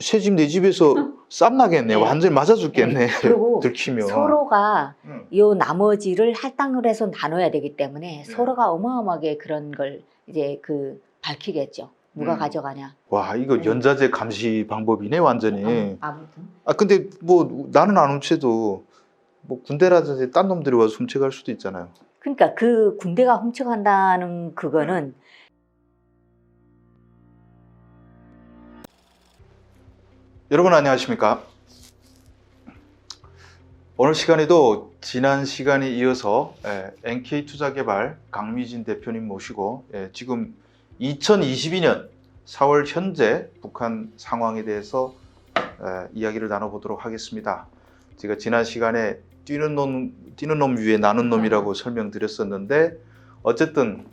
새 집 내 집에서 쌈 나겠네. 네. 완전히 맞아 죽겠네. 네. 그리고 들키면. 서로가 응. 요 나머지를 할당을 해서 나눠야 되기 때문에 네. 서로가 어마어마하게 그런 걸 이제 그 밝히겠죠. 누가 음. 가져가냐. 와 이거 네. 연자재 감시 방법이네 완전히. 어, 아무튼. 아 근데 뭐 나는 안 훔쳐도 뭐 군대라든지 딴 놈들이 와서 훔쳐갈 수도 있잖아요. 그러니까 그 군대가 훔쳐간다는 그거는 여러분 안녕하십니까? 오늘 시간에도 지난 시간에 이어서 NK 투자개발 강미진 대표님 모시고 예, 지금 2022년 4월 현재 북한 상황에 대해서 에, 이야기를 나눠보도록 하겠습니다. 제가 지난 시간에 뛰는 놈, 뛰는 놈 위에 나는 놈이라고 설명드렸었는데 어쨌든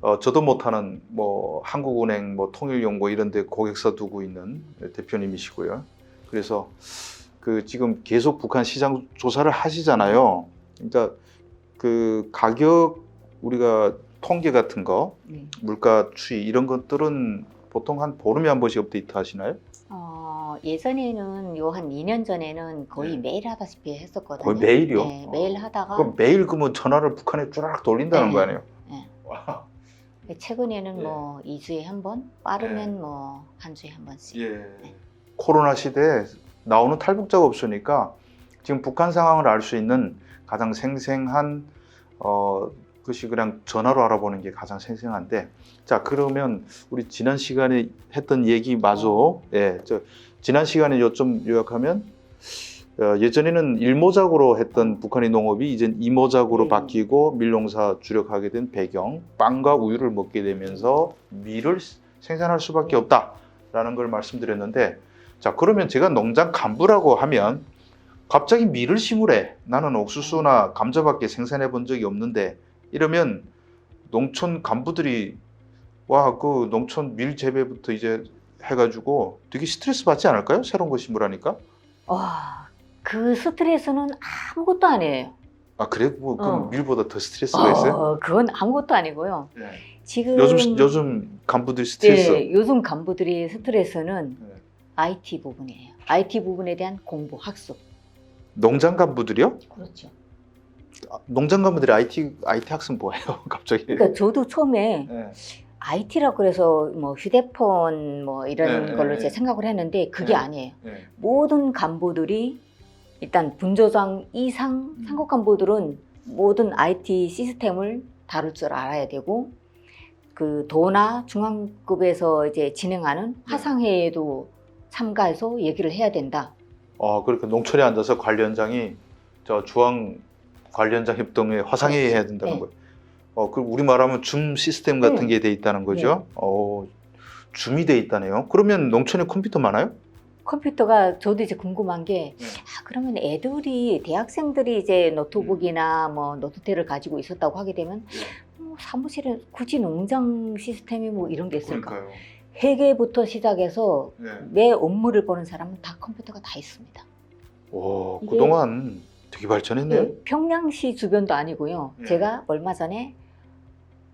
어, 저도 못하는 뭐 한국은행, 뭐 통일연구 이런데 고객사 두고 있는 대표님이시고요. 그래서 그 지금 계속 북한 시장 조사를 하시잖아요. 그러니까 그 가격 우리가 통계 같은 거, 네. 물가 추이 이런 것들은 보통 한 보름에 한 번씩 업데이트 하시나요? 어, 예전에는 요 한 2년 전에는 거의 네. 매일 하다시피 했었거든요. 거의 매일이요? 네, 매일 하다가 그럼 매일 그러면 전화를 북한에 쭈락 돌린다는 네. 거 아니에요? 네. 와. 최근에는 예. 뭐 2주에 한 번, 빠르면 네. 뭐한 주에 한 번씩. 예. 코로나 시대에 나오는 탈북자가 없으니까 지금 북한 상황을 알 수 있는 가장 생생한 어 것이 그냥 전화로 알아보는 게 가장 생생한데 자 그러면 우리 지난 시간에 했던 얘기 마저 예 저 지난 시간에 요점 요약하면 어, 예전에는 일모작으로 했던 북한의 농업이 이젠 이모작으로 네. 바뀌고 밀농사 주력하게 된 배경 빵과 우유를 먹게 되면서 밀을 생산할 수밖에 없다라는 걸 말씀드렸는데 자 그러면 제가 농장 간부라고 하면 갑자기 밀을 심으래. 나는 옥수수나 감자밖에 생산해 본 적이 없는데 이러면 농촌 간부들이 와 그 농촌 밀 재배부터 이제 해가지고 되게 스트레스 받지 않을까요? 새로운 거 심으라니까? 와, 그 스트레스는 아무것도 아니에요. 아 그래 뭐 그럼 어. 밀보다 더 스트레스가 있어요 어, 그건 아무것도 아니고요. 지금 요즘 요즘 간부들 스트레스 예, 요즘 간부들이 스트레스는 네. IT 부분이에요. IT 부분에 대한 공부, 학습. 농장 간부들이요 그렇죠. 아, 농장 간부들이 IT IT 학습 뭐예요 갑자기 그러니까 저도 처음에 네. IT라고 그래서 뭐 휴대폰 뭐 이런 네, 걸로 네, 이제 네. 생각을 했는데 그게 네. 아니에요. 네. 모든 간부들이 일단 분조장 이상 음. 상급 간부들은 모든 IT 시스템을 다룰 줄 알아야 되고 그 도나 중앙급에서 이제 진행하는 네. 화상회의에도 참가해서 얘기를 해야 된다. 어, 그러니까 농촌에 앉아서 관련장이 저 주황 관련장 협동에 화상회의 해야 된다는 네. 거예요. 어, 그 우리 말하면 줌 시스템 같은 네. 게돼 있다는 거죠. 어, 줌이 돼 있다네요. 그러면 농촌에 컴퓨터 많아요? 컴퓨터가 저도 이제 궁금한 게 네. 아, 그러면 애들이 대학생들이 이제 노트북이나 뭐 노트태를 가지고 있었다고 하게 되면 뭐 사무실에 굳이 농장 시스템이 뭐 이런 게 있을까? 회계부터 시작해서 네. 내 업무를 보는 사람은 다 컴퓨터가 다 있습니다. 오, 이게- 그동안 되게 발전했네요. 네, 평양시 주변도 아니고요. 네. 제가 얼마 전에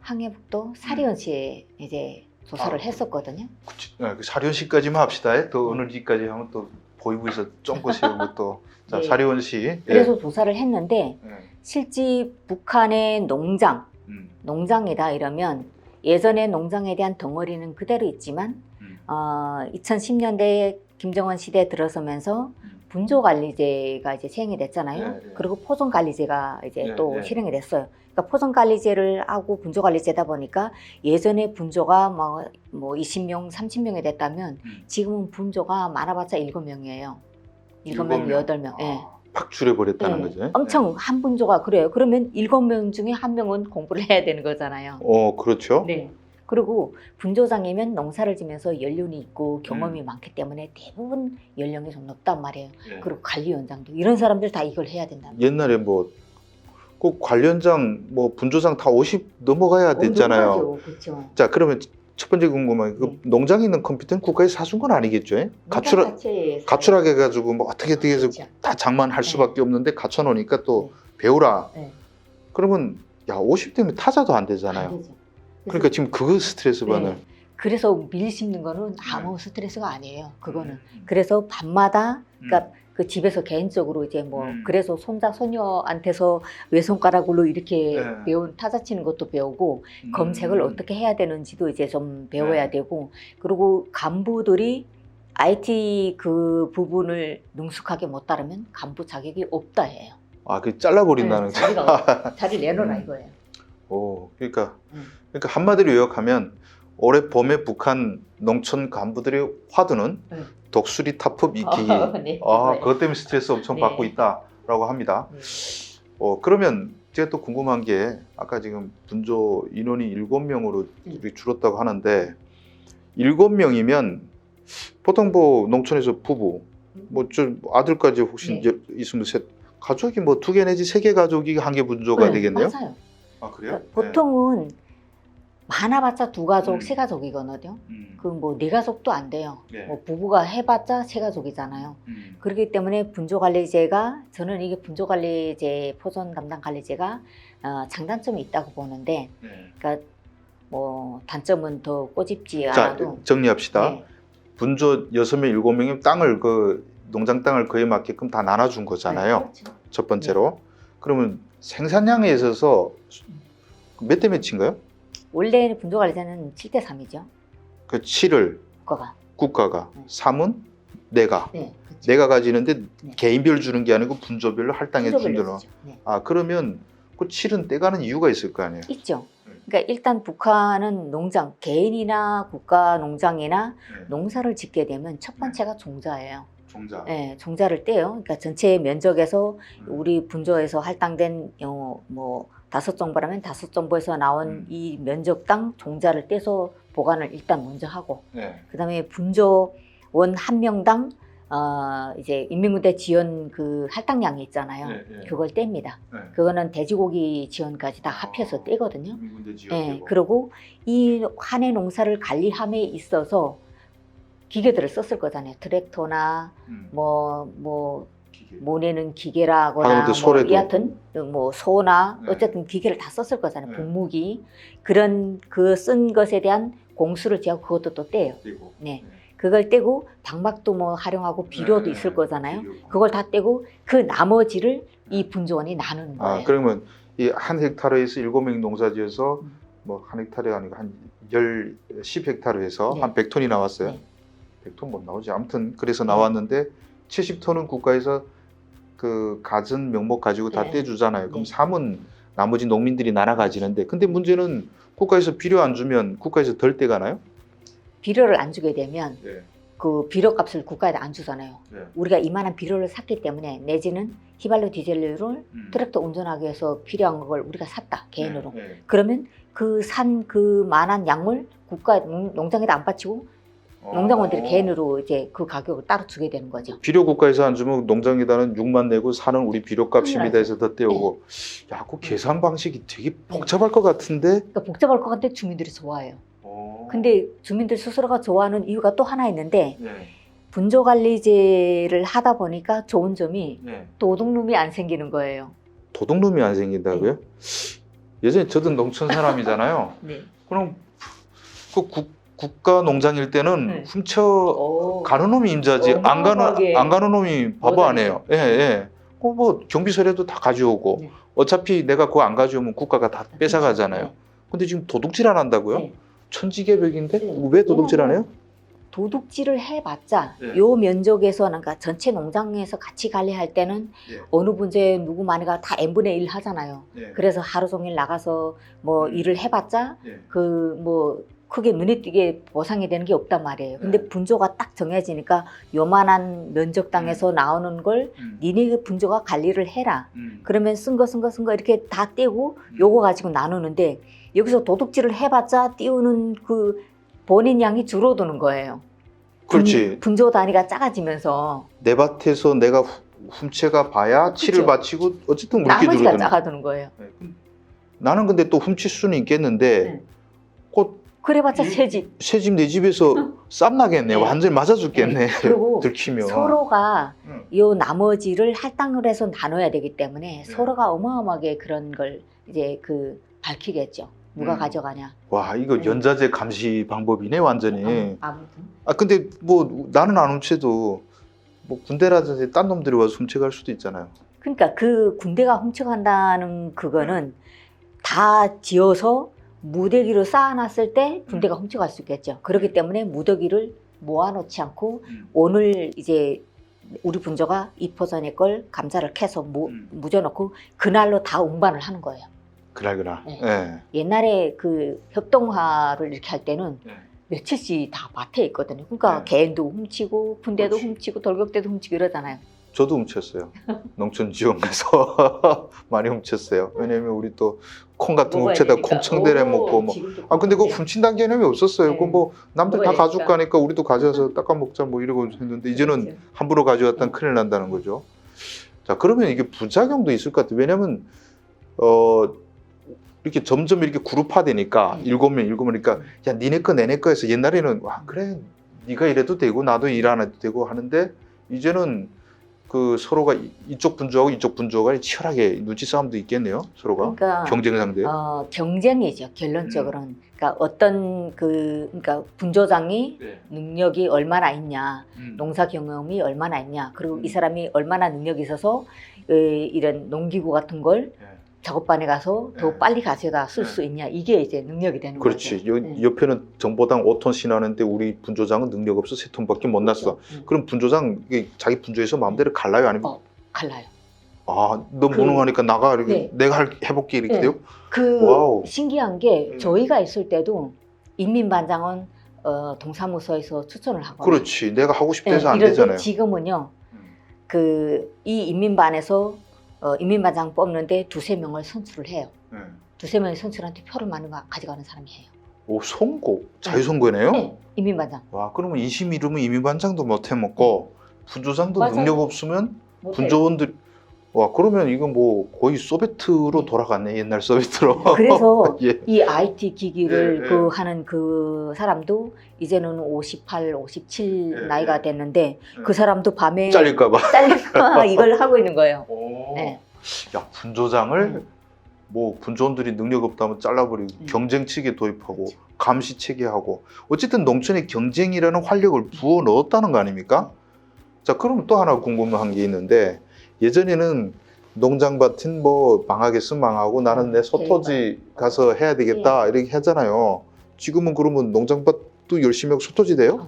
항해북도 사리원시에 이제 조사를 아. 했었거든요. 그치, 네, 그 사리원시까지만 합시다. 또 어느 지까지 하면 또 보이부에서 쫑고 세우고 또 자, 네. 사리원시. 예. 그래서 조사를 했는데 예. 실제 북한의 농장, 음, 농장이다 이러면 예전의 농장에 대한 덩어리는 그대로 있지만 음. 어, 2010년대 김정은 시대에 들어서면서 음. 분조관리제가 이제 시행이 됐잖아요. 네, 네. 그리고 포종관리제가 이제 네, 또 네. 실행이 됐어요. 그러니까 포종관리제를 하고 분조관리제다 보니까 예전에 분조가 뭐, 뭐 20명, 30명이 됐다면 음. 지금은 분조가 많아봤자 7명이에요. 7명, 일곱 명. 8명. 예. 아, 팍 줄여버렸다는 네, 거죠. 엄청 한 분조가 그래요. 그러면 7명 중에 한 명은 공부를 해야 되는 거잖아요. 어, 그렇죠. 네. 그리고 분조장이면 농사를 지면서 연륜이 있고 음. 경험이 많기 때문에 대부분 연령이 좀 높단 말이에요. 예. 그리고 관리위원장도 이런 사람들 다 이걸 해야 된다. 옛날에 뭐, 그 관련장, 뭐, 분조장 다 50 넘어가야 됐잖아요. 그렇죠. 자, 그러면 첫 번째 궁금한 게, 그 네. 농장에 있는 컴퓨터는 국가에서 사준 건 아니겠죠? 예? 가출하, 가출하게 해가지고 뭐 어떻게 어떻게 해서 그렇죠. 다 장만할 네. 수밖에 없는데 갖춰놓으니까 또 배우라. 네. 그러면, 야, 50대면 타자도 안 되잖아요. 그러니까 지금 그거 스트레스 받는. 네. 그래서 밀 심는 거는 네. 아무 스트레스가 아니에요. 그거는. 음. 그래서 밤마다 그러니까 그 집에서 개인적으로 이제 뭐 음. 그래서 손자 손녀한테서 외손가락으로 이렇게 네. 배운 타자 치는 것도 배우고 음. 검색을 어떻게 해야 되는지도 이제 좀 배워야 네. 되고 그리고 간부들이 IT 그 부분을 능숙하게 못 따르면 간부 자격이 없다 해요. 아, 그 잘라버린다는 네, 자리가 자리 내놓으라 음. 이거예요. 오, 그러니까 음. 그러니까 한마디로 요약하면 올해 봄에 북한 농촌 간부들의 화두는 음. 독수리 타법 익히기. 네, 아. 그것 때문에 스트레스 엄청 네. 받고 있다라고 합니다. 음. 어, 그러면 제가 또 궁금한 게 아까 지금 분조 인원이 7명으로 음. 줄었다고 하는데 7명이면 보통 뭐 농촌에서 부부 뭐 좀 아들까지 혹시 네. 여- 있으면 셋 가족이 뭐 두 개 내지 세 개 가족이 한 개 분조가 네, 되겠네요. 맞아요. 아 그래요? 그러니까 보통은 많아봤자 두 가족, 음. 세 가족이거든요. 음. 그뭐 네 가족도 안 돼요. 네. 뭐 부부가 해봤자 세 가족이잖아요. 음. 그렇기 때문에 분조관리제가 저는 이게 분조관리제 포존 담당 관리제가 어, 장단점이 있다고 보는데, 네. 그러니까 뭐 단점은 더 꼬집지 자 않아도 정리합시다. 네, 분조 여섯 명 일곱 명이 땅을 그 농장 땅을 그에 맞게끔 다 나눠준 거잖아요. 네, 그렇죠. 첫 번째로 그러면 생산량에 있어서 몇 대 몇인가요? 원래 분조관리제는 7대 3이죠. 그 7을 국가가. 국가가 네. 3은 내가 네, 그렇죠. 내가 가지는데 네. 개인별 주는 게 아니고 분조별로 할당해 분조별로 준다는 쓰죠. 네. 아 그러면 그 7은 떼가는 이유가 있을 거 아니에요? 있죠. 네. 그러니까 일단 북한은 농장, 개인이나 국가 농장이나 농사를 짓게 되면 첫 번째가 종자예요. 종자. 네, 종자를 떼요. 그러니까 전체 면적에서 우리 분조에서 할당된 어, 뭐 다섯 정보라면 다섯 정보에서 나온 음. 이 면적당 종자를 떼서 보관을 일단 먼저 하고 네. 그다음에 분조원 한 명당 어, 이제 인민군대 지원 그 할당량이 있잖아요. 네, 네. 그걸 뗍니다. 네. 그거는 돼지고기 지원까지 다 합해서 떼거든요. 지역이고. 그리고 이 한해 농사를 관리함에 있어서 기계들을 썼을 거잖아요. 트랙터나 음, 뭐 뭐. 모내는 기계라거나 하다못해 뭐. 여하튼 뭐 소나 네. 어쨌든 기계를 다 썼을 거잖아요. 네. 분무기 그런 그 쓴 것에 대한 공수를 제하고 그것도 또 떼요. 떼고. 네. 그걸 떼고 방막도 뭐 활용하고 비료도 네, 있을 거잖아요. 그걸 다 떼고 그 나머지를 이 분조원이 나누는 거예요. 아 그러면 이 한 헥타르에서 일곱 명 농사지어서 음. 뭐한 헥타르가 아니고 한열 10헥타르 해서 네. 한 100톤이 나왔어요. 네. 100톤 못 나오지. 아무튼 그래서 나왔는데 70톤은 국가에서 그 갖은 명목 가지고 다 네. 떼주잖아요. 그럼 네. 3은 나머지 농민들이 나눠 가지는데 근데 문제는 국가에서 비료 안 주면 국가에서 덜 떼가나요? 비료를 안 주게 되면 네. 그 비료 값을 국가에 안 주잖아요. 네. 우리가 이만한 비료를 샀기 때문에 내지는 휘발유 디젤을 음. 트랙터 운전하기 위해서 필요한 걸 우리가 샀다 개인으로. 네. 네. 그러면 그 산그 만한 약물 국가 농- 농장에다 안 바치고 농장원들이 어. 개인으로 이제 그 가격을 따로 주게 되는 거죠. 비료 국가에서 안 주면 농장에다는 6만 내고 사는 우리 비료값입니다 당연하죠. 해서 더 떼오고 야, 그 계산 방식이 되게 복잡할 것 같은데 그러니까 복잡할 것 같은데 주민들이 좋아해요. 어. 근데 주민들 스스로가 좋아하는 이유가 또 하나 있는데 네. 분조관리제를 하다 보니까 좋은 점이 네. 도둑놈이 안 생기는 거예요. 도둑놈이 안 생긴다고요? 예전에 저도 농촌 사람이잖아요. 네. 그럼 그 국, 국가 농장일 때는 네. 훔쳐 오. 가는 놈이 임자지 안 가는 안 가는 놈이 바보 못 아니에요. 예, 예. 어, 뭐 경비서라도 다 가져오고 네. 어차피 내가 그거 안 가져오면 국가가 다 뺏어 가잖아요. 근데 지금 도둑질 안 한다고요? 네. 천지개벽인데 네. 왜 도둑질 안 해요? 도둑질을 해봤자 네. 요 면적에서 그러니까 전체 농장에서 같이 관리할 때는 네. 어느 분제 누구 만이가 다 n분의 1 하잖아요. 네. 그래서 하루 종일 나가서 뭐 음. 일을 해봤자 네. 그뭐 크게 눈에 띄게 보상이 되는 게 없단 말이에요. 근데 네. 분조가 딱 정해지니까 요만한 면적 땅에서 나오는 걸 음. 니네 분조가 관리를 해라. 음. 그러면 쓴 거 쓴 거 쓴 거 이렇게 다 떼고 음. 요거 가지고 나누는데 여기서 도둑질을 해봤자 띄우는 그 본인 양이 줄어드는 거예요. 그렇지. 분, 분조 단위가 작아지면서 내 밭에서 내가 후- 훔쳐가 봐야 치를. 바치고 어쨌든 물기 나머지가 줄어드는. 작아드는 거예요. 네. 나는 근데 또 훔칠 수는 있겠는데 네. 곧 그래봤자 이- 새집 새 집 내 집에서 쌈 나겠네. 네. 완전 히 맞아 죽겠네. 네. 그리고 들키면. 서로가 응. 요 나머지를 할당을 해서 나눠야 되기 때문에 네. 서로가 어마어마하게 그런 걸 이제 그 밝히겠죠. 누가 음. 가져가냐. 와 이거 네. 연자재 감시 방법이네 완전히. 어, 아무튼 아 근데 뭐 나는 안 훔쳐도 뭐 군대라든지 딴 놈들이 와서 훔쳐갈 수도 있잖아요. 그러니까 그 군대가 훔쳐간다는 그거는 다 지어서 무더기로 쌓아놨을 때 군대가 훔쳐갈 수 있겠죠. 그렇기 때문에 무더기를 모아놓지 않고 음. 오늘 이제 우리 분조가 이 포전의 걸 감자를 캐서 무, 음. 묻어놓고 그날로 다 운반을 하는 거예요. 그날 그날. 네. 예. 옛날에 그 협동화를 이렇게 할 때는 네. 며칠씩 다 밭에 있거든요. 그러니까 네. 개인도 훔치고 군대도 그렇지. 훔치고 돌격대도 훔치고 이러잖아요. 저도 훔쳤어요. 농촌 지역에서 많이 훔쳤어요. 왜냐면 우리 또 콩 같은 거 훔쳐다 오, 먹고 뭐. 아 근데 그렇군요. 훔친다는 개념이 없었어요. 네. 그거 뭐 남들 다 되니까. 가니까 우리도 가져와서 닦아 먹자 뭐 이러고 했는데 이제는 그렇죠. 함부로 가져왔다 네. 큰일 난다는 거죠. 자 그러면 이게 부작용도 있을 것 같아요. 왜냐면 어 이렇게 점점 이렇게 그룹화되니까 네. 일곱 명 일곱 명이니까 야 니네 거 내내 거 해서 옛날에는 와 그래 네가 이래도 되고 나도 일 안 해도 되고 하는데 이제는 그 서로가 이- 이쪽 분조하고 이쪽 분조가 치열하게 눈치 싸움도 있겠네요 서로가 그러니까 경쟁 상대. 어, 경쟁이죠. 결론적으로는. 그러니까 어떤 그 그러니까 분조장이 네. 능력이 얼마나 있냐, 음. 농사 경험이 얼마나 있냐, 그리고 음. 이 사람이 얼마나 능력이 있어서 에, 이런 농기구 같은 걸 네. 작업반에 가서 더 네. 빨리 가져다 쓸 네. 수 있냐 이게 이제 능력이 되는 그렇지. 거죠. 여, 네. 옆에는 정보당 5톤씩 나는데 우리 분조장은 능력 없어 세 톤밖에 못 났어. 음, 그럼 분조장 이게 자기 분조에서 마음대로 갈라요 아니면 어. 갈라요. 아 너 그- 무능하니까 나가 이렇게 네. 내가 할, 해볼게 이렇게 네. 돼요? 그 와우. 신기한 게 음. 저희가 있을 때도 인민반장은 어, 동사무소에서 추천을 하고 그렇지. 내가 하고 싶다 해서 안 이런데 되잖아요. 지금은요 음. 그이 인민반에서 어, 인민반장 뽑는데 두세 명을 선출을 해요. 네. 두세 명의 선출한테 표를 많이 가- 가져가는 사람이 해요. 오 선거 자유선거네요. 네, 인민반장. 와 그러면 이심 이름은 이민반장도 못 해먹고 분조장도 맞아요. 능력 없으면 뭐 분조원들 와 그러면 이건 뭐 거의 소베트로 네. 돌아갔네 옛날 소베트로. 그래서 예. 이 IT 기기를 네, 그 네. 하는 그 사람도 이제는 58, 57 네, 나이가 네. 됐는데 네. 그 사람도 밤에 잘릴까봐. 잘릴까 이걸 하고 있는 거예요. 오. 네. 야 분조장을 음. 뭐 분조원들이 능력 없다면 잘라버리고 음. 경쟁 체계 도입하고 그렇지. 감시 체계하고 어쨌든 농촌에 경쟁이라는 활력을 부어 넣었다는 거 아닙니까? 자 그럼 또 하나 궁금한 게 있는데 예전에는 농장밭은 뭐 망하겠으면 망하고 나는 내 소토지 가서 해야 되겠다 이렇게 하잖아요. 지금은 그러면 농장밭도 열심히 하고 소토지 돼요?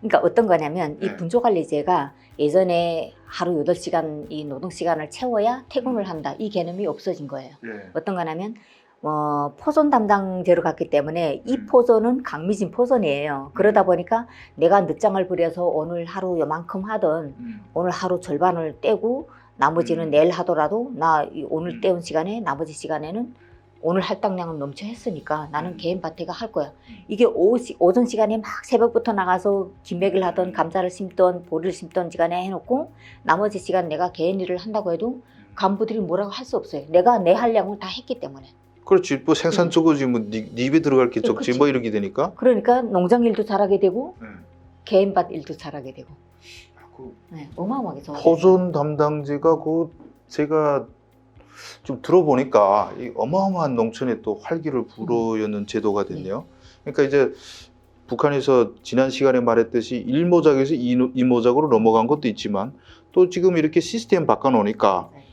그러니까 어떤 거냐면 이 네. 분조관리제가 예전에 하루 8시간 이 노동 시간을 채워야 퇴근을 한다. 이 개념이 없어진 거예요. 예. 어떤 거냐면 어, 포존 담당제로 갔기 때문에 이 음. 포존은 강미진 포존이에요. 그러다 보니까 내가 늦장을 부려서 오늘 하루 요만큼 하던 음. 오늘 하루 절반을 떼고 나머지는 음. 내일 하더라도 나이 오늘 음. 떼운 시간에 나머지 시간에는 오늘 할당량은 넘쳐 했으니까 나는 음. 개인 밭에가 할 거야. 음. 이게 오, 오전 시간에 막 새벽부터 나가서 김맥을 하던 감자를 심던 보리를 심던 시간에 해놓고 나머지 시간 내가 개인 일을 한다고 해도 간부들이 뭐라고 할 수 없어요. 내가 내 할량을 다 했기 때문에. 그렇지 뭐 생산 적어지 뭐 니, 니 입에 들어갈 게 네, 적지 그치. 뭐 이렇게 되니까 그러니까 농장 일도 잘하게 되고 네. 개인 밭 일도 잘하게 되고 그 네, 어마어마하게 좋아. 포존 담당제가 그 제가 좀 들어보니까 이 어마어마한 농촌에 또 활기를 불어여는 제도가 됐네요. 그러니까 이제 북한에서 지난 시간에 말했듯이 일모작에서 이- 이모작으로 넘어간 것도 있지만 또 지금 이렇게 시스템 바꿔놓으니까 네.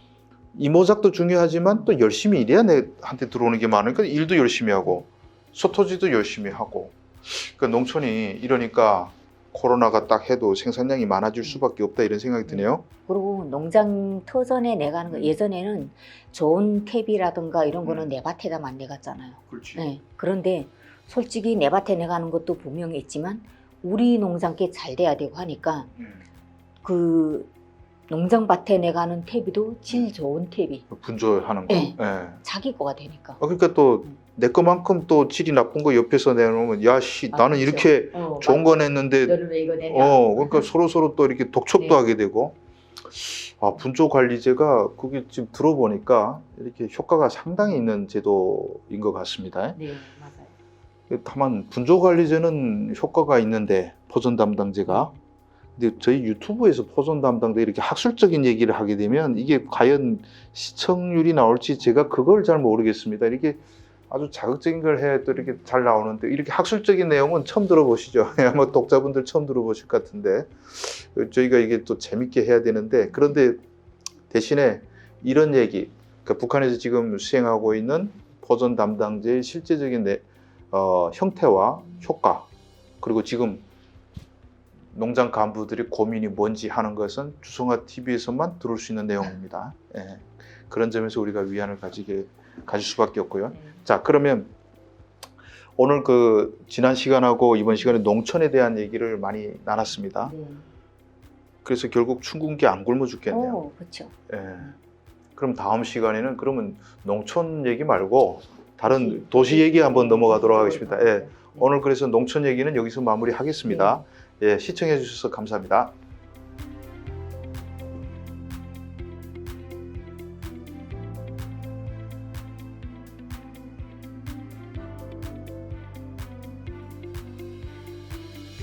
이모작도 중요하지만 또 열심히 일해야 내한테 들어오는 게 많으니까 일도 열심히 하고 소토지도 열심히 하고 그러니까 농촌이 이러니까 코로나가 딱 해도 생산량이 많아질 수밖에 없다 이런 생각이 드네요. 그리고 농장 터전에 내가는 거 예전에는 좋은 탭이라든가 이런 거는 음. 내 밭에다만 내갔잖아요. 그렇지. 네. 그런데 솔직히 내 밭에 내가는 것도 분명히 있지만 우리 농장께 잘 돼야 되고 하니까 그 농장 밭에 내가는 탭이도 질 좋은 탭이 분조하는 거. 네. 예. 자기 거가 되니까. 아, 그러니까 또 내 거만큼 또 질이 나쁜 거 옆에서 내놓으면 야씨 아, 나는 그렇죠. 이렇게 어, 좋은 거 냈는데 너는 왜 이거 내냐? 어 그러니까 서로 서로 또 이렇게 독촉도 네. 하게 되고 아 분조 관리제가 그게 지금 들어보니까 이렇게 효과가 상당히 있는 제도인 것 같습니다. 네, 맞아요. 다만 분조 관리제는 효과가 있는데 포존 담당제가 근데 저희 유튜브에서 포존 담당자 이렇게 학술적인 얘기를 하게 되면 이게 과연 시청률이 나올지 제가 그걸 잘 모르겠습니다. 이렇게 아주 자극적인 걸 해야 또 이렇게 잘 나오는데 이렇게 학술적인 내용은 처음 들어보시죠? 아마 독자분들 처음 들어보실 것 같은데 저희가 이게 또 재밌게 해야 되는데 그런데 대신에 이런 얘기, 그러니까 북한에서 지금 수행하고 있는 보존 담당제의 실제적인 내- 어, 형태와 효과 그리고 지금 농장 간부들이 고민이 뭔지 하는 것은 주성화 TV에서만 들을 수 있는 내용입니다. 예. 그런 점에서 우리가 위안을 가지게 가질 수밖에 없고요. 네. 자 그러면 오늘 그 지난 시간하고 이번 시간에 농촌에 대한 얘기를 많이 나눴습니다. 네. 그래서 결국 춘군기 안 굶어 죽겠네요. 오, 그렇죠. 예. 그럼 다음 시간에는 그러면 농촌 얘기 말고 다른 도시. 도시 얘기 한번 넘어가도록 하겠습니다. 예. 네. 오늘 그래서 농촌 얘기는 여기서 마무리하겠습니다. 예, 시청해 주셔서 감사합니다.